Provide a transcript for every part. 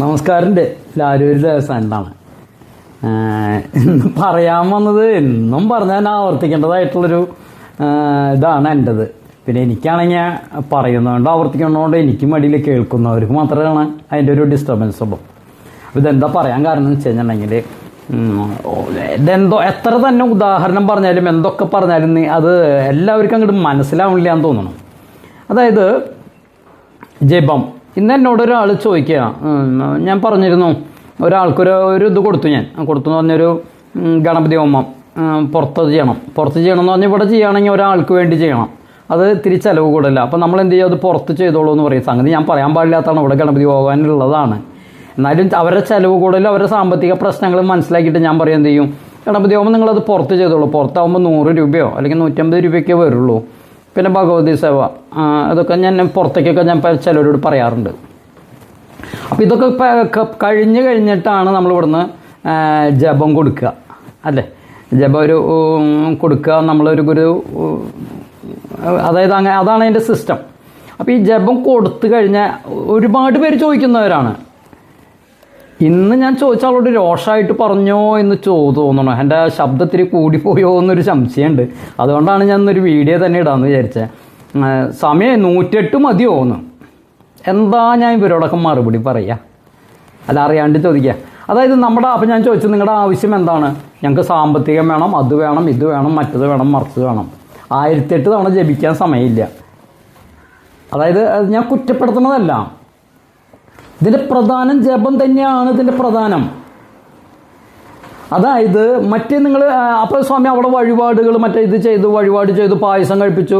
നമസ്കാരമുണ്ട്. ലാലൂര് ദേവസ്ഥാനത്താണ് ഇന്ന് പറയാൻ വന്നത് എന്നും പറഞ്ഞാൽ ആവർത്തിക്കേണ്ടതായിട്ടുള്ളൊരു ഇതാണ് എന്റെത്. പിന്നെ എനിക്കാണെങ്കിൽ പറയുന്നതുകൊണ്ട് ആവർത്തിക്കുന്നതുകൊണ്ട് എനിക്ക് മടിയിൽ കേൾക്കുന്നവർക്ക് മാത്രമാണ് അതിന്റെ ഒരു ഡിസ്റ്റർബൻസ് ഉള്ളൂ. അപ്പോൾ ഇതെന്താ പറയാൻ കാരണം എന്ന് വെച്ച് കഴിഞ്ഞിട്ടുണ്ടെങ്കിൽ ഇതെന്തോ എത്ര തന്നെ ഉദാഹരണം പറഞ്ഞാലും എന്തൊക്കെ പറഞ്ഞാലും അത് എല്ലാവർക്കും അങ്ങോട്ട് മനസ്സിലാവണില്ല എന്ന് തോന്നണം. അതായത് ജപം ഇന്ന് എന്നോട് ഒരാൾ ചോദിക്കുക. ഞാൻ പറഞ്ഞിരുന്നു. ഒരാൾക്കൊരു ഒരു ഇത് കൊടുത്തു ഞാൻ. കൊടുത്തു എന്ന് പറഞ്ഞൊരു ഗണപതി ഹോമം. പുറത്ത് ചെയ്യണം. പുറത്ത് ചെയ്യണം എന്ന് പറഞ്ഞാൽ ഇവിടെ ചെയ്യുകയാണെങ്കിൽ ഒരാൾക്ക് വേണ്ടി ചെയ്യണം. അത് തിരിച്ചലവ് കൂടല്ല അപ്പോൾ നമ്മൾ എന്ത് ചെയ്യും? അത് പുറത്ത് ചെയ്തോളൂ എന്ന് പറയും. സംഗതി ഞാൻ പറയാൻ പാടില്ലാത്തതാണ്. ഇവിടെ ഗണപതി പോകാനുള്ളതാണ് എന്നാലും അവരുടെ ചിലവ് കൂടുതലും അവരുടെ സാമ്പത്തിക പ്രശ്നങ്ങൾ മനസ്സിലാക്കിയിട്ട് ഞാൻ പറയും എന്ത് ചെയ്യും? ഗണപതി ഹോമം നിങ്ങളത് പുറത്ത് ചെയ്തോളൂ. പുറത്താകുമ്പോൾ നൂറ് രൂപയോ അല്ലെങ്കിൽ നൂറ്റമ്പത് രൂപയൊക്കെ വരുള്ളൂ. പിന്നെ ഭഗവതി സേവ അതൊക്കെ ഞാൻ പുറത്തേക്കൊക്കെ ഞാൻ ചിലരോട് പറയാറുണ്ട്. അപ്പോൾ ഇതൊക്കെ കഴിഞ്ഞ് കഴിഞ്ഞിട്ടാണ് നമ്മൾ ഇവിടുന്ന് ജപം കൊടുക്കുക. അല്ലേ? ജപം ഒരു കൊടുക്കുക നമ്മളൊരു ഉം, അതായത് അങ്ങനെ അതാണ് അതിന്റെ സിസ്റ്റം അപ്പോൾ ഈ ജപം കൊടുത്തു കഴിഞ്ഞാൽ ഒരുപാട് പേര് ചോദിക്കുന്നവരാണ്. ഇന്ന് ഞാൻ ചോദിച്ച ആളോട് രോഷമായിട്ട് പറഞ്ഞോ എന്ന് ചോ തോന്നണോ എന്റെ ശബ്ദത്തിൽ കൂടിപ്പോയോ എന്നൊരു സംശയമുണ്ട്. അതുകൊണ്ടാണ് ഞാൻ ഇന്നൊരു വീഡിയോ തന്നെ ഇടാമെന്ന് വിചാരിച്ചത് സമയം നൂറ്റെട്ട് മതിയോ എന്ന്. എന്താ ഞാൻ ഇവരോടൊക്കെ മറുപടി പറയുക അല്ല അറിയാണ്ട് ചോദിക്കുക അതായത് നമ്മുടെ അപ്പം ഞാൻ ചോദിച്ചു നിങ്ങളുടെ ആവശ്യം എന്താണ്? ഞങ്ങൾക്ക് സാമ്പത്തികം വേണം അത് വേണം ഇത് വേണം മറ്റത് വേണം മറിച്ചത് വേണം. ആയിരത്തെട്ട് തവണ ജപിക്കാൻ സമയമില്ല. അതായത് ഞാൻ കുറ്റപ്പെടുത്തുന്നതല്ല. ഇതിന്റെ പ്രധാനം ജപം തന്നെയാണ് ഇതിന്റെ പ്രധാനം. അതായത് മറ്റേ നിങ്ങൾ അപ്പോൾ സ്വാമി അവിടെ വഴിപാടുകൾ മറ്റേ ഇത് ചെയ്തു വഴിപാട് ചെയ്തു പായസം കഴിപ്പിച്ചു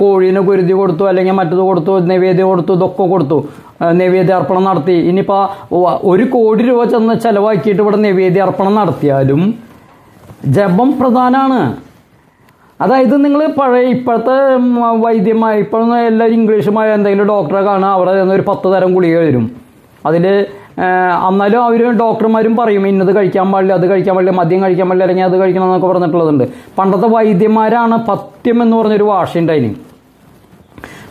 കോഴീനെ കുരുതി കൊടുത്തു അല്ലെങ്കിൽ മറ്റത് കൊടുത്തു നൈവേദ്യം കൊടുത്തു ഇതൊക്കെ കൊടുത്തു നൈവേദ്യ അർപ്പണം നടത്തി. ഇനിയിപ്പോൾ ഒരു കോടി രൂപ ചെന്ന് ചിലവാക്കിയിട്ട് ഇവിടെ നൈവേദ്യ അർപ്പണം നടത്തിയാലും ജപം പ്രധാനമാണ് അതായത് നിങ്ങൾ പഴയ ഇപ്പോഴത്തെ വൈദ്യമായി ഇപ്പോഴൊന്നും എല്ലാവരും ഇംഗ്ലീഷുമായ എന്തെങ്കിലും ഡോക്ടറെ കാണുക അവിടെ ഒരു പത്ത് തരം ഗുളിക വരും. അതിൽ എന്നാലും അവർ ഡോക്ടർമാരും പറയും ഇന്നത് കഴിക്കാൻ പാടില്ല അത് കഴിക്കാൻ പാടില്ല മദ്യം കഴിക്കാൻ പാടില്ല അല്ലെങ്കിൽ അത് കഴിക്കണം എന്നൊക്കെ പറഞ്ഞിട്ടുള്ളതുണ്ട്. പണ്ടത്തെ വൈദ്യന്മാരാണ് പത്യം എന്ന് പറഞ്ഞൊരു ഭാഷയുണ്ടായിന്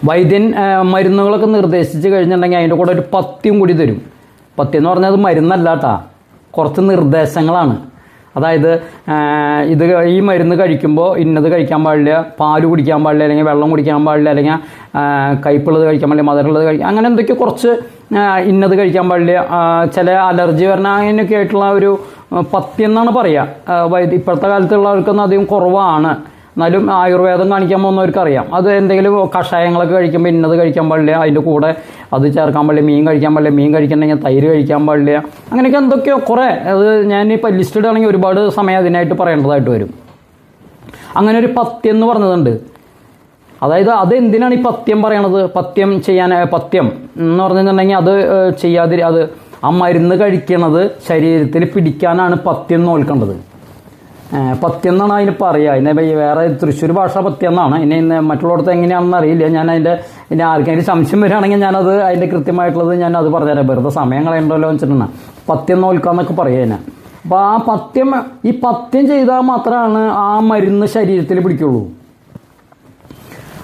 വൈദ്യൻ മരുന്നുകളൊക്കെ നിർദ്ദേശിച്ച് കഴിഞ്ഞിട്ടുണ്ടെങ്കിൽ അതിന്റെ കൂടെ ഒരു പത്യം കൂടി തരും. പത്യം എന്ന് പറഞ്ഞാൽ അത് മരുന്നല്ല കേട്ടാ കുറച്ച് നിർദ്ദേശങ്ങളാണ്. അതായത് ഇത് ഈ മരുന്ന് കഴിക്കുമ്പോൾ ഇന്നത് കഴിക്കാൻ പാടില്ല പാൽ കുടിക്കാൻ പാടില്ല അല്ലെങ്കിൽ വെള്ളം കുടിക്കാൻ പാടില്ല അല്ലെങ്കിൽ കയ്പുള്ളത് കഴിക്കാൻ പാടില്ല മധുരമുള്ളത് കഴിക്കാൻ അങ്ങനെ എന്തൊക്കെ കുറച്ച് ഇന്നത് കഴിക്കാൻ പാടില്ല. ചില അലർജി വരണ അങ്ങനെയൊക്കെ ആയിട്ടുള്ള ഒരു പത്തി എന്നാണ് പറയുക ഇപ്പോഴത്തെ കാലത്തുള്ളവർക്കൊന്നും അധികം കുറവാണ്. എന്നാലും ആയുർവേദം കാണിക്കാൻ പോകുന്നവർക്ക് അറിയാം അത് എന്തെങ്കിലും കഷായങ്ങളൊക്കെ കഴിക്കുമ്പോൾ ഇന്നത് കഴിക്കാൻ പാടില്ല അതിന്റെ കൂടെ അത് ചേർക്കാൻ പാടില്ല മീൻ കഴിക്കാൻ പാടില്ല മീൻ കഴിക്കണമെങ്കിൽ തൈര് കഴിക്കാൻ പാടില്ല അങ്ങനെയൊക്കെ എന്തൊക്കെയോ കുറേ. അത് ഞാൻ ഇപ്പോൾ ലിസ്റ്റ് ഇടുകയാണെങ്കിൽ ഒരുപാട് സമയം അതിനായിട്ട് പറയേണ്ടതായിട്ട് വരും. അങ്ങനെ ഒരു പത്യം എന്ന് പറഞ്ഞതുണ്ട്. അതായത് അത് എന്തിനാണ് ഈ പത്യം പറയണത്? പത്യം ചെയ്യാൻ പത്യം എന്ന് പറഞ്ഞിട്ടുണ്ടെങ്കിൽ അത് ചെയ്യാതിരി അത് ആ മരുന്ന് കഴിക്കണത് ശരീരത്തിൽ പിടിക്കാനാണ് പത്യം നോൽക്കേണ്ടത് ഏഹ്, പത്യം എന്നാണ് അതിന് പറയുക അതിനെ വേറെ തൃശ്ശൂർ ഭാഷ പത്യെന്നാണ് ഇനി ഇന്ന് മറ്റുള്ളിടത്ത് എങ്ങനെയാണെന്ന് അറിയില്ല. ഞാൻ അതിന്റെ ഇനി ആർക്കെങ്കിലും സംശയം വരികയാണെങ്കിൽ ഞാനത് അതിന്റെ കൃത്യമായിട്ടുള്ളത് ഞാൻ അത് പറഞ്ഞുതരാം. വെറുതെ സമയം കളയണ്ടല്ലോ എന്ന് വെച്ചിട്ടുണ്ട് പത്യം നോൽക്കാന്നൊക്കെ പറയുക ഞാൻ അപ്പോൾ ആ പത്യം ഈ പത്യം ചെയ്താൽ മാത്രമാണ് ആ മരുന്ന് ശരീരത്തിൽ പിടിക്കുള്ളൂ.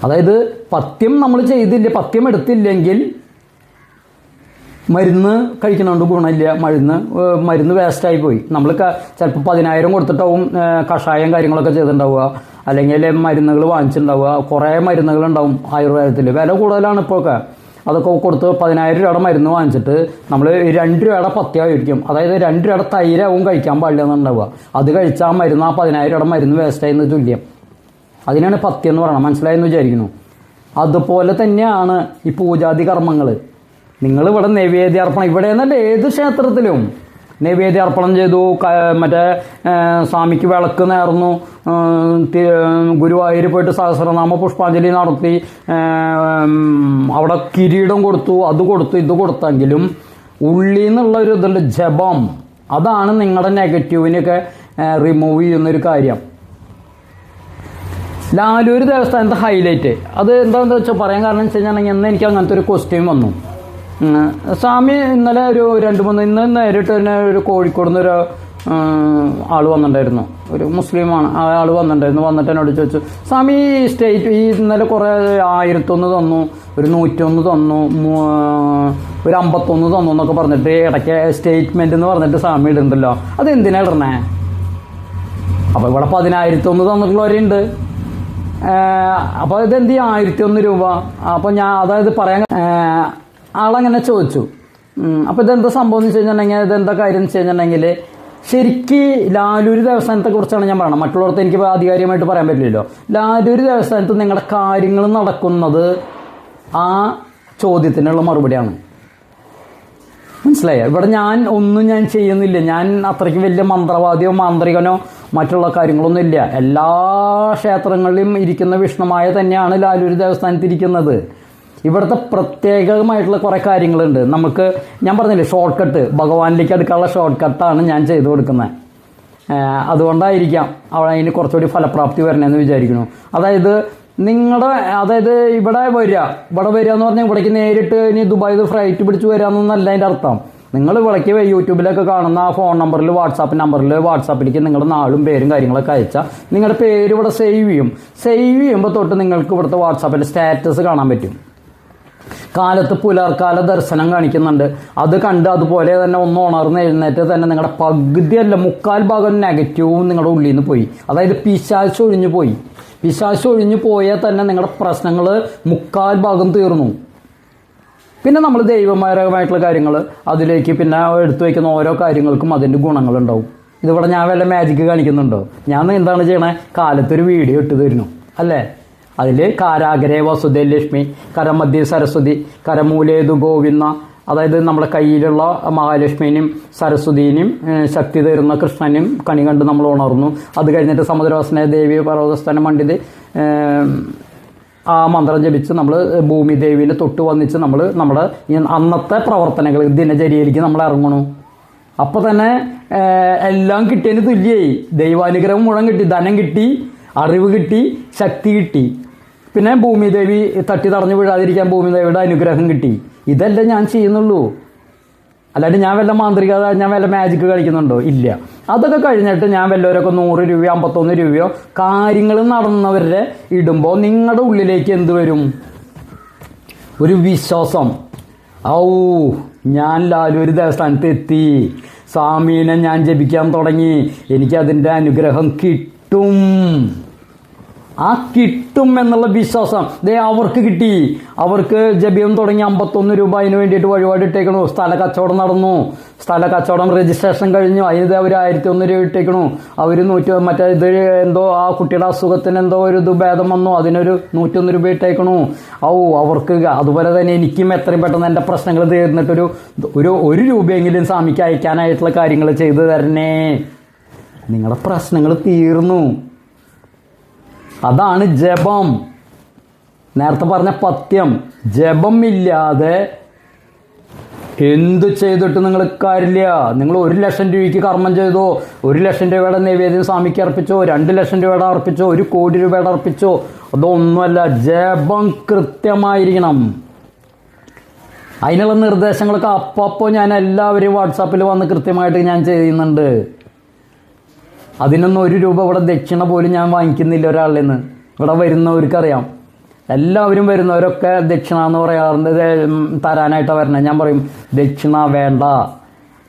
അതായത് പത്യം നമ്മൾ ചെയ്തില്ല പത്യം എടുത്തില്ലെങ്കിൽ മരുന്ന് കഴിക്കുന്നതുകൊണ്ട് ഗുണമില്ല. മരുന്ന് മരുന്ന് വേസ്റ്റായി പോയി. നമ്മൾ ചിലപ്പോൾ പതിനായിരം കൊടുത്തിട്ടാവും കഷായം കാര്യങ്ങളൊക്കെ ചെയ്തിട്ടുണ്ടാവുക. അല്ലെങ്കിൽ മരുന്നുകൾ വാങ്ങിച്ചിട്ടുണ്ടാവുക. കുറേ മരുന്നുകളുണ്ടാവും ആയുർവേദത്തിൽ വില കൂടുതലാണ് ഇപ്പോഴൊക്കെ അതൊക്കെ കൊടുത്ത് പതിനായിരം രൂപയുടെ മരുന്ന് വാങ്ങിച്ചിട്ട് നമ്മൾ രണ്ട് രൂപയുടെ പത്യായിരിക്കും അതായത് രണ്ട് രൂപയുടെ തൈരാവും കഴിക്കാൻ പാടില്ല എന്നുണ്ടാവുക അത് കഴിച്ചാൽ മരുന്ന് ആ പതിനായിരം രൂപയുടെ മരുന്ന് വേസ്റ്റായെന്ന് തുല്യം. അതിനാണ് പത്യം എന്ന് പറയണം മനസ്സിലായെന്ന് വിചാരിക്കുന്നു. അതുപോലെ തന്നെയാണ് ഈ പൂജാതി കർമ്മങ്ങൾ നിങ്ങൾ ഇവിടെ നൈവേദ്യ അർപ്പണം ഇവിടെ എന്നല്ല ഏത് ക്ഷേത്രത്തിലും നൈവേദ്യ അർപ്പണം ചെയ്തു മറ്റേ സ്വാമിക്ക് വിളക്ക് നേർന്നു ഗുരുവായൂർ പോയിട്ട് സഹസ്രനാമ പുഷ്പാഞ്ജലി നടത്തി അവിടെ കിരീടം കൊടുത്തു അത് കൊടുത്തു ഇത് കൊടുത്തെങ്കിലും ഉള്ളിൽ നിന്നുള്ള ഒരു ഇതുണ്ട് ജപം. അതാണ് നിങ്ങളുടെ നെഗറ്റീവിനെയൊക്കെ റിമൂവ് ചെയ്യുന്നൊരു കാര്യം. ലാലൂർ ദേവസ്ഥാനത്തെ ഹൈലൈറ്റ് അത് എന്താണെന്ന് വെച്ചാൽ പറയാൻ കാരണം വെച്ച് കഴിഞ്ഞാൽ എന്ന് എനിക്ക് അങ്ങനത്തെ ഒരു ക്വസ്റ്റ്യൻ വന്നു. സ്വാമി ഇന്നലെ ഒരു രണ്ട് മൂന്ന് ഇന്ന് നേരിട്ട് തന്നെ ഒരു കോഴിക്കോട് നിന്ന് ഒരു ആൾ വന്നിട്ടുണ്ടായിരുന്നു. ഒരു മുസ്ലിമാണ്. ആ ആൾ വന്നിട്ടുണ്ടായിരുന്നു. വന്നിട്ട് എന്നോട് ചോദിച്ചു സ്വാമി ഈ സ്റ്റേറ്റ് ഈ ഇന്നലെ കുറേ ആയിരത്തൊന്ന് തന്നു ഒരു നൂറ്റൊന്ന് തന്നു ഒരു അമ്പത്തൊന്ന് തന്നു എന്നൊക്കെ പറഞ്ഞിട്ട് ഇടയ്ക്ക് സ്റ്റേറ്റ്മെന്റ് എന്ന് പറഞ്ഞിട്ട് സ്വാമി ഇടുന്നുണ്ടല്ലോ. അത് എന്തിനാ ഇടണേ? അപ്പൊ ഇവിടെ പതിനായിരത്തി ഒന്ന് തന്നിട്ടുള്ളവരുണ്ട് അപ്പോൾ ഇതെന്ത് ആയിരത്തി ഒന്ന് രൂപ? അപ്പോൾ ഞാൻ അതായത് പറയാൻ ആളങ്ങനെ ചോദിച്ചു. അപ്പോൾ ഇതെന്താ സംഭവം എന്ന് വെച്ച് കഴിഞ്ഞിട്ടുണ്ടെങ്കിൽ ഇതെന്താ കാര്യം എന്ന് വെച്ച് കഴിഞ്ഞിട്ടുണ്ടെങ്കിൽ ശരിക്ക് ലാലൂര് ദേവസ്ഥാനത്തെ കുറിച്ചാണ് ഞാൻ പറയണം മറ്റുള്ളവർക്ക് എനിക്ക് ആധികാരികമായിട്ട് പറയാൻ പറ്റില്ലല്ലോ. ലാലൂര് ദേവസ്ഥാനത്ത് നിങ്ങളുടെ കാര്യങ്ങൾ നടക്കുന്നത് ആ ചോദ്യത്തിനുള്ള മറുപടിയാണ്. മനസ്സിലായോ? ഇവിടെ ഞാൻ ഒന്നും ഞാൻ ചെയ്യുന്നില്ല. ഞാൻ അത്രയ്ക്ക് വലിയ മന്ത്രവാദിയോ മാന്ത്രികനോ മറ്റുള്ള കാര്യങ്ങളൊന്നും ഇല്ല. എല്ലാ ക്ഷേത്രങ്ങളിലും ഇരിക്കുന്ന വിഷ്ണുമായ തന്നെയാണ് ലാലൂര് ദേവസ്ഥാനത്ത് ഇരിക്കുന്നത്. ഇവിടുത്തെ പ്രത്യേകമായിട്ടുള്ള കുറേ കാര്യങ്ങളുണ്ട്. നമുക്ക് ഞാൻ പറഞ്ഞില്ലേ ഷോർട്ട് കട്ട് ഭഗവാനിലേക്ക് അടുക്കാനുള്ള ഷോർട്ട് കട്ടാണ് ഞാൻ ചെയ്തു കൊടുക്കുന്നത്. അതുകൊണ്ടായിരിക്കാം അവിടെ അതിന് കുറച്ചുകൂടി ഫലപ്രാപ്തി വരണമെന്ന് വിചാരിക്കുന്നു. അതായത് നിങ്ങളുടെ അതായത് ഇവിടെ വരിക. ഇവിടെ വരിക എന്ന് പറഞ്ഞാൽ ഇവിടേക്ക് നേരിട്ട് ഇനി ദുബായിൽ ഫ്ലൈറ്റ് പിടിച്ച് വരാമെന്നല്ല അതിന്റെ അർത്ഥം. നിങ്ങൾ ഇവിടേക്ക് യൂട്യൂബിലൊക്കെ കാണുന്ന ആ ഫോൺ നമ്പറിൽ വാട്സാപ്പ് നമ്പറിൽ വാട്സാപ്പിലേക്ക് നിങ്ങളുടെ നാളും പേരും കാര്യങ്ങളൊക്കെ അയച്ചാൽ നിങ്ങളുടെ പേര് ഇവിടെ സേവ് ചെയ്യും. സേവ് ചെയ്യുമ്പോൾ തൊട്ട് നിങ്ങൾക്ക് ഇവിടുത്തെ വാട്സാപ്പിൽ സ്റ്റാറ്റസ് കാണാൻ പറ്റും. കാലത്ത് പുലർക്കാല ദർശനം കാണിക്കുന്നുണ്ട്. അത് കണ്ട് അതുപോലെ തന്നെ ഒന്ന് ഉണർന്ന് എഴുന്നേറ്റ് തന്നെ നിങ്ങളുടെ പകുതിയല്ല മുക്കാൽ ഭാഗം നെഗറ്റീവും നിങ്ങളുടെ ഉള്ളിൽ നിന്ന് പോയി. അതായത് പിശാശ് ഒഴിഞ്ഞു പോയി. പിശാശ് ഒഴിഞ്ഞു പോയാൽ തന്നെ നിങ്ങളുടെ പ്രശ്നങ്ങൾ മുക്കാൽ ഭാഗം തീർന്നു. പിന്നെ നമ്മൾ ദൈവമായിട്ടുള്ള കാര്യങ്ങൾ അതിലേക്ക് പിന്നെ എടുത്തു വയ്ക്കുന്ന ഓരോ കാര്യങ്ങൾക്കും അതിന്റെ ഗുണങ്ങളുണ്ടാവും. ഇതിവിടെ ഞാൻ വല്ല മാജിക്ക് കാണിക്കുന്നുണ്ടോ? ഞാൻ എന്താണ് ചെയ്യണേ? കാലത്തൊരു വീഡിയോ ഇട്ട് തരുന്നു. അല്ലേ? അതിൽ കാരാഗരെ വസുദേ ലക്ഷ്മി കരമധ്യ സരസ്വതി കരമൂലേതു ഗോവിന്ദ അതായത് നമ്മുടെ കയ്യിലുള്ള മഹാലക്ഷ്മിനും സരസ്വതിനും ശക്തി തരുന്ന കൃഷ്ണനും കണി കണ്ട് നമ്മൾ ഉണർന്നു. അത് കഴിഞ്ഞിട്ട് സമുദ്രവാസന ദേവി പർവതസ്ഥാനം പണ്ഡിത് ആ മന്ത്രം ജപിച്ച് നമ്മൾ ഭൂമി ദേവിനെ തൊട്ട് വന്നിച്ച് നമ്മൾ നമ്മുടെ അന്നത്തെ പ്രവർത്തനങ്ങൾ ദിനചര്യയിലേക്ക് നമ്മൾ ഇറങ്ങണു. അപ്പോൾ തന്നെ എല്ലാം കിട്ടിയതിന് തുല്യായി. ദൈവാനുഗ്രഹം മുഴം കിട്ടി ധനം കിട്ടി അറിവ് കിട്ടി ശക്തി കിട്ടി. പിന്നെ ഭൂമിദേവി തട്ടി തടഞ്ഞു വീഴാതിരിക്കാൻ ഭൂമിദേവിയുടെ അനുഗ്രഹം കിട്ടി. ഇതല്ലേ ഞാൻ ചെയ്യുന്നുള്ളൂ. അല്ലാണ്ട് ഞാൻ വല്ല മാന്ത്രിക ഞാൻ വല്ല മാജിക്ക് കളിക്കുന്നുണ്ടോ? ഇല്ല. അതൊക്കെ കഴിഞ്ഞിട്ട് ഞാൻ വല്ലവരൊക്കെ നൂറ് രൂപയോ അമ്പത്തൊന്ന് രൂപയോ കാര്യങ്ങൾ നടന്നവരെ ഇടുമ്പോൾ നിങ്ങളുടെ ഉള്ളിലേക്ക് എന്ത് വരും? ഒരു വിശ്വാസം. ഔ ഞാൻ ലാലു ഒരു ദേവസ്ഥാനത്ത് എത്തി. സ്വാമീനെ ഞാൻ ജപിക്കാൻ തുടങ്ങി. എനിക്കതിന്റെ അനുഗ്രഹം കിട്ടും. ആ കിട്ടും എന്നുള്ള വിശ്വാസം. ദേ അവർക്ക് കിട്ടി. അവർക്ക് ജബിയം തുടങ്ങി അമ്പത്തൊന്ന് രൂപ അതിന് വേണ്ടിയിട്ട് വഴിപാട് ഇട്ടേക്കണു. സ്ഥല കച്ചവടം നടന്നു. സ്ഥല കച്ചവടം രജിസ്ട്രേഷൻ കഴിഞ്ഞു. അതിന് അവർ ആയിരത്തി ഒന്ന് രൂപ ഇട്ടേക്കണു. അവർ നൂറ്റി മറ്റേ ഇത് എന്തോ ആ കുട്ടിയുടെ അസുഖത്തിന് എന്തോ ഒരു ഇത് ഭേദം വന്നു. അതിനൊരു നൂറ്റൊന്ന് രൂപ ഇട്ടേക്കണു. ഔ അവർക്ക് അതുപോലെ തന്നെ എനിക്കും എത്രയും പെട്ടെന്ന് എന്റെ പ്രശ്നങ്ങൾ തീർന്നിട്ടൊരു ഒരു ഒരു രൂപയെങ്കിലും സ്വാമിക്ക് അയക്കാനായിട്ടുള്ള കാര്യങ്ങൾ ചെയ്തു തരണേ. നിങ്ങളുടെ പ്രശ്നങ്ങൾ തീർന്നു. അതാണ് ജപം. നേരത്തെ പറഞ്ഞ പത്യം. ജപം ഇല്ലാതെ എന്തു ചെയ്തിട്ട് നിങ്ങൾ കാര്യമില്ല. നിങ്ങൾ ഒരു ലക്ഷം രൂപയ്ക്ക് കർമ്മം ചെയ്തോ ഒരു ലക്ഷം രൂപയുടെ നൈവേദ്യം സ്വാമിക്ക് അർപ്പിച്ചോ രണ്ട് ലക്ഷം രൂപയുടെ അർപ്പിച്ചോ ഒരു കോടി രൂപയുടെ അർപ്പിച്ചോ അതൊന്നുമല്ല. ജപം കൃത്യമായിരിക്കണം. അതിനുള്ള നിർദ്ദേശങ്ങളൊക്കെ അപ്പപ്പോൾ ഞാൻ എല്ലാവരും വാട്സാപ്പിൽ വന്ന് കൃത്യമായിട്ട് ഞാൻ ചെയ്യുന്നുണ്ട്. അതിനൊന്നും ഒരു രൂപ ഇവിടെ ദക്ഷിണ പോലും ഞാൻ വാങ്ങിക്കുന്നില്ല ഒരാളിൽ നിന്ന് ഇവിടെ വരുന്നവർക്കറിയാം. എല്ലാവരും വരുന്നവരൊക്കെ ദക്ഷിണ എന്ന് പറയാറുണ്ട് തരാനായിട്ടാണ് വരണേ. ഞാൻ പറയും ദക്ഷിണ വേണ്ട.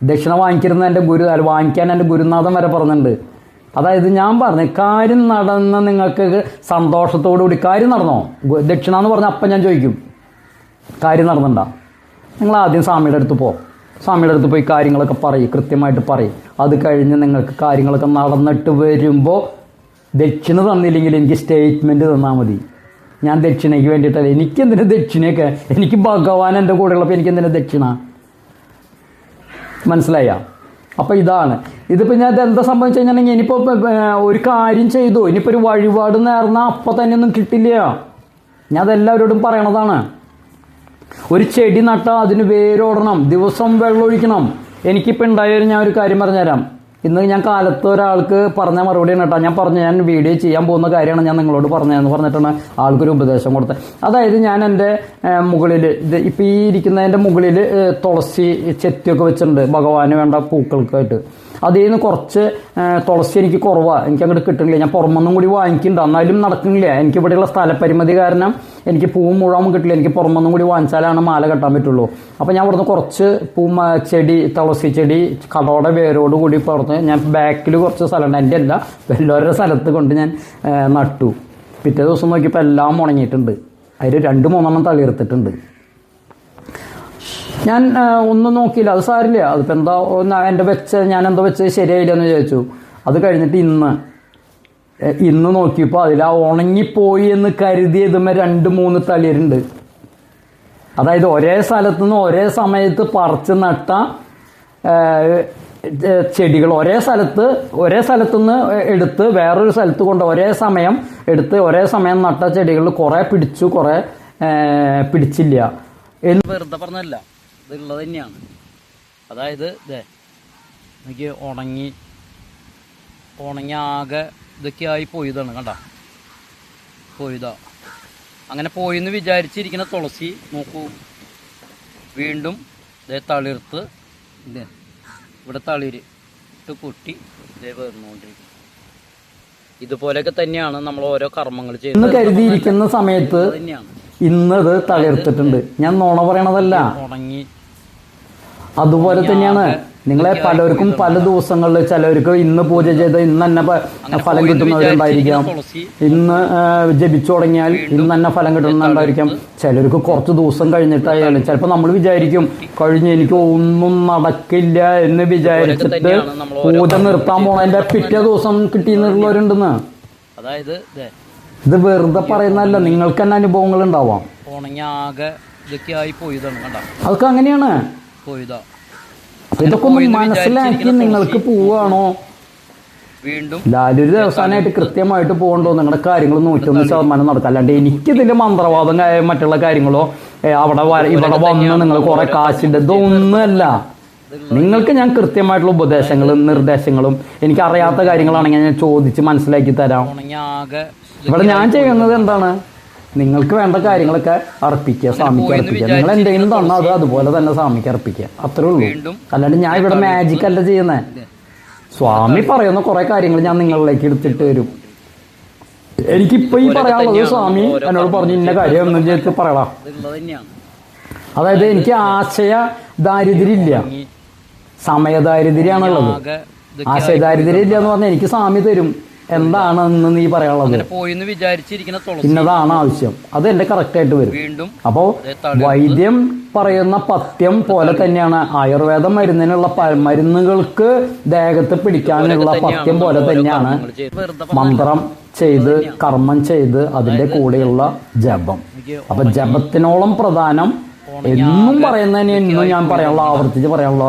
ദക്ഷിണ വാങ്ങിക്കരുന്ന എന്റെ ഗുരു വാങ്ങിക്കാൻ എന്റെ ഗുരുനാഥൻ വരെ പറഞ്ഞിട്ടുണ്ട്. അതായത് ഞാൻ പറഞ്ഞു കാര്യം നടന്ന നിങ്ങൾക്ക് സന്തോഷത്തോടു കൂടി കാര്യം നടന്നോ? ദക്ഷിണ എന്ന് പറഞ്ഞാൽ അപ്പം ഞാൻ ചോദിക്കും. കാര്യം നടന്നിട്ടുണ്ടോ നിങ്ങൾ ആദ്യം സ്വാമിയുടെ അടുത്ത് പോ. സ്വാമിയുടെ അടുത്ത് പോയി കാര്യങ്ങളൊക്കെ പറയും കൃത്യമായിട്ട് പറയും. അത് കഴിഞ്ഞ് നിങ്ങൾക്ക് കാര്യങ്ങളൊക്കെ നടന്നിട്ട് വരുമ്പോൾ ദക്ഷിണ തന്നില്ലെങ്കിൽ എനിക്ക് സ്റ്റേറ്റ്മെന്റ് തന്നാൽ മതി. ഞാൻ ദക്ഷിണയ്ക്ക് വേണ്ടിയിട്ടല്ല എനിക്കെന്തിനു ദക്ഷിണയൊക്കെ? എനിക്ക് ഭഗവാൻ എന്റെ കൂടെ ഉള്ളപ്പോൾ എനിക്കെന്തിനു ദക്ഷിണ? മനസ്സിലായ? അപ്പോൾ ഇതാണ്. ഇതിപ്പോൾ ഞാൻ എന്താ സംഭവിച്ചു കഴിഞ്ഞാൽ ഇനിയിപ്പോൾ ഒരു കാര്യം ചെയ്തു. ഇനിയിപ്പോൾ ഒരു വഴിപാട് നേർന്നാൽ അപ്പം തന്നെ ഒന്നും കിട്ടില്ല. ഞാൻ അതെല്ലാവരോടും പറയണതാണ്. ഒരു ചെടി നട്ടാൽ അതിന് വേരോടണം. ദിവസം വെള്ളമൊഴിക്കണം എനിക്കിപ്പോൾ ഉണ്ടായാലും ഞാൻ ഒരു കാര്യം പറഞ്ഞുതരാം. ഇന്ന് ഞാൻ കാലത്ത് ഒരാൾക്ക് പറഞ്ഞ മറുപടി കേട്ടോ. ഞാൻ പറഞ്ഞു ഞാൻ വീഡിയോ ചെയ്യാൻ പോകുന്ന കാര്യമാണ് ഞാൻ നിങ്ങളോട് പറഞ്ഞതെന്ന് പറഞ്ഞിട്ടാണ് ആൾക്കൊരു ഉപദേശം കൊടുത്തത്. അതായത് ഞാൻ എന്റെ മുകളിൽ ഇത് ഇപ്പം ഈ ഇരിക്കുന്നതിന്റെ മുകളിൽ തുളസി ചെത്തിയൊക്കെ വെച്ചിട്ടുണ്ട്. ഭഗവാന് വേണ്ട പൂക്കൾക്കായിട്ട്. അതിൽ നിന്ന് കുറച്ച് തുളസി എനിക്ക് കുറവാണ് എനിക്ക് അങ്ങോട്ട് കിട്ടുന്നില്ല ഞാൻ പുറമൊന്നും കൂടി വാങ്ങിക്കുന്നുണ്ട് എന്നാലും നടക്കുന്നില്ല എനിക്ക് ഇവിടെയുള്ള സ്ഥലപരിമിതി കാരണം എനിക്ക് പൂവും മുഴുവൻ കിട്ടില്ല. എനിക്ക് പുറമൊന്നും കൂടി വാങ്ങിച്ചാലാണ് മാല കെട്ടാൻ പറ്റുള്ളൂ. അപ്പോൾ ഞാൻ ഇവിടുന്ന് കുറച്ച് പൂ ചെടി തുളസി ചെടി കടോടെ വേരോട് കൂടി പുറത്ത് ഞാൻ ബാക്കിൽ കുറച്ച് സ്ഥലമുണ്ട് എന്റെ അല്ല എല്ലാവരുടെ സ്ഥലത്ത് കൊണ്ട് ഞാൻ നട്ടു. പിറ്റേ ദിവസം നോക്കിയപ്പോൾ എല്ലാം ഉണങ്ങിയിട്ടുണ്ട്. അതിൽ രണ്ട് മൂന്നെണ്ണം തളിർത്തിട്ടുണ്ട്. ഞാൻ ഒന്നും നോക്കിയില്ല. അത് സാരില്ല. അതിപ്പോൾ എന്താ ഒന്ന് എന്റെ വെച്ച ഞാൻ എന്താ വെച്ചത് ശരിയായില്ല എന്ന് വിചാരിച്ചു. അത് കഴിഞ്ഞിട്ട് ഇന്ന് ഇന്ന് നോക്കിയപ്പോൾ അതിൽ ആ ഉണങ്ങിപ്പോയി എന്ന് കരുതിയതുമേ രണ്ട് മൂന്ന് തളിരുണ്ട്. അതായത് ഒരേ സ്ഥലത്തു നിന്ന് ഒരേ സമയത്ത് പറിച്ച് നട്ട ചെടികൾ. ഒരേ സ്ഥലത്ത് ഒരേ സ്ഥലത്ത് നിന്ന് എടുത്ത് വേറൊരു സ്ഥലത്ത് കൊണ്ട് ഒരേ സമയം എടുത്ത് ഒരേ സമയം നട്ട ചെടികൾ കുറേ പിടിച്ചു കുറേ പിടിച്ചില്ല. എന്ന് വെറുതെ പറഞ്ഞല്ല ഇതുള്ളത് തന്നെയാണ്. അതായത് ഇതേ എനിക്ക് ഉണങ്ങി ഉണങ്ങി ആകെ ഇതൊക്കെ ആയി പോയതാണ് കണ്ട? പോയതാ. അങ്ങനെ പോയിന്ന് വിചാരിച്ചിരിക്കുന്ന തുളസി നോക്കൂ. വീണ്ടും ഇതേ തളിർത്ത് ഇതേ ഇവിടെ തളിര് ഇട്ട് പൊട്ടി ഇതേ വേർന്നുകൊണ്ടിരിക്കും ഇതുപോലെയൊക്കെ തന്നെയാണ് നമ്മൾ ഓരോ കർമ്മങ്ങൾ ചെയ്യുന്നത്. കരുതിയിരിക്കുന്ന സമയത്ത് ഇന്നത് തളിർത്തിട്ടുണ്ട്. ഞാൻ നോണ പറയണതല്ല. ഉണങ്ങി അതുപോലെ തന്നെയാണ്. നിങ്ങളെ പലർക്കും പല ദിവസങ്ങളിൽ ചിലർക്ക് ഇന്ന് പൂജ ചെയ്ത് ഇന്ന് തന്നെ ഫലം കിട്ടുന്നവരുണ്ടായിരിക്കാം. ഇന്ന് ജപിച്ചു തുടങ്ങിയാൽ ഇന്ന് തന്നെ ഫലം കിട്ടുന്നുണ്ടായിരിക്കാം. ചിലർക്ക് കുറച്ച് ദിവസം കഴിഞ്ഞിട്ടായാലും ചിലപ്പോൾ നമ്മൾ വിചാരിക്കും കഴിഞ്ഞ് എനിക്ക് ഒന്നും നടക്കില്ല എന്ന് വിചാരിച്ചിട്ട് പൂജ നിർത്താൻ പോണതിന്റെ പിറ്റേ ദിവസം കിട്ടിയെന്നുള്ളവരുണ്ടെന്ന്. അതായത് ഇത് വെറുതെ പറയുന്നതല്ല നിങ്ങൾക്ക് തന്നെ അനുഭവങ്ങൾ ഉണ്ടാവാം. അതൊക്കെ അങ്ങനെയാണ്. പോയതാ. ഇതൊക്കെ ഒന്ന് മനസ്സിലാക്കി നിങ്ങൾക്ക് പോവാണോ? വീണ്ടും ലാലൊരു ദിവസമായിട്ട് കൃത്യമായിട്ട് പോകണ്ടോ നിങ്ങളുടെ കാര്യങ്ങൾ നൂറ്റൊന്ന് ശതമാനം നടക്കാം അല്ലാണ്ട് എനിക്കിതിൽ മന്ത്രവാദം മറ്റുള്ള കാര്യങ്ങളോ അവിടെ ഇവിടെ വന്ന് നിങ്ങൾ കുറെ കാശിന്റെ ഇതൊന്നുമല്ല. നിങ്ങൾക്ക് ഞാൻ കൃത്യമായിട്ടുള്ള ഉപദേശങ്ങളും നിർദ്ദേശങ്ങളും എനിക്ക് അറിയാത്ത കാര്യങ്ങളാണെങ്കിൽ ഞാൻ ചോദിച്ച് മനസ്സിലാക്കി തരാം. ഇവിടെ ഞാൻ ചെയ്യുന്നത് എന്താണ്? നിങ്ങൾക്ക് വേണ്ട കാര്യങ്ങളൊക്കെ അർപ്പിക്കുക സ്വാമിക്ക് അർപ്പിക്കുക. നിങ്ങൾ എന്തെങ്കിലും തന്നാൽ അത് അതുപോലെ തന്നെ സ്വാമിക്ക് അർപ്പിക്കുക. അത്രേ ഉള്ളൂ. അല്ലാണ്ട് ഞാൻ ഇവിടെ മാജിക് അല്ല ചെയ്യുന്നേ. സ്വാമി പറയുന്ന കുറെ കാര്യങ്ങൾ ഞാൻ നിങ്ങളിലേക്ക് എടുത്തിട്ട് വരും. എനിക്കിപ്പോ ഈ പറയാനുള്ളത് സ്വാമി എന്നോട് പറഞ്ഞു ഇന്ന കാര്യം എന്ന് ചോദിച്ച് പറയടാ. അതായത് എനിക്ക് ആശയ ദാരിദ്ര്യം ഇല്ല ആകെ ഇത് ആശയ ദാരിദ്ര്യം ഇല്ല എന്ന് പറഞ്ഞാൽ എനിക്ക് സ്വാമി തരും. എന്താണെന്ന് നീ പറയാനുള്ളത്? പോയിന്ന് വിചാരിച്ചിരിക്കുന്ന ഇന്നതാണ് ആവശ്യം. അത് എന്റെ കറക്റ്റ് ആയിട്ട് വരും. വീണ്ടും അപ്പോ വൈദ്യം പറയുന്ന പഥ്യം പോലെ തന്നെയാണ് ആയുർവേദ മരുന്നിനുള്ള മരുന്നുകൾക്ക് ദേഹത്ത് പിടിക്കാനുള്ള പഥ്യം പോലെ തന്നെയാണ് മന്ത്രം ചെയ്ത് കർമ്മം ചെയ്ത് അതിന്റെ കൂടെയുള്ള ജപം. അപ്പൊ ജപത്തിനോളം പ്രധാനം എന്നും പറയുന്നതിന് എന്നും ഞാൻ പറയാനുള്ള ആവർത്തിച്ച് പറയാനുള്ള.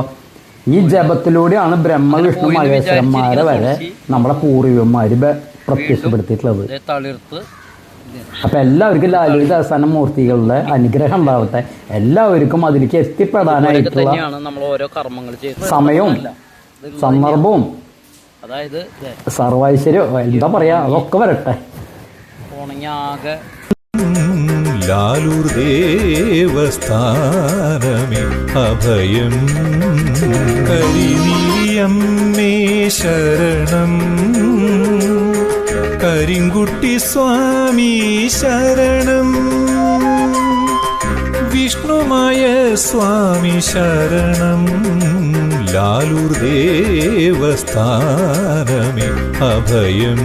ഈ ജപത്തിലൂടെയാണ് ബ്രഹ്മ വിഷ്ണു മഹേശ്വരന്മാരെ വരെ നമ്മളെ പൂർവികന്മാര് പ്രത്യക്ഷപ്പെടുത്തിയിട്ടുള്ളത്. അപ്പൊ എല്ലാവർക്കും ലാലു ദാസന മൂർത്തികളുടെ അനുഗ്രഹം ഉണ്ടാവട്ടെ. എല്ലാവർക്കും അതിലേക്ക് എത്തിപ്പെടാനായിട്ടുള്ള സമയവും സന്ദർഭവും. അതായത് സർവൈശ്വര്യം എന്താ പറയാ? അതൊക്കെ വരട്ടെ. ആകെ ലാലൂർ ദേവസ്ഥാനമേ അഭയം. കരിനീയമ്മേ ശരണം. കരിങ്കുട്ടി സ്വാമി ശരണം. വിഷ്ണുമായ സ്വാമി ശരണം. ലാലൂർ ദേവസ്ഥാനമേ അഭയം.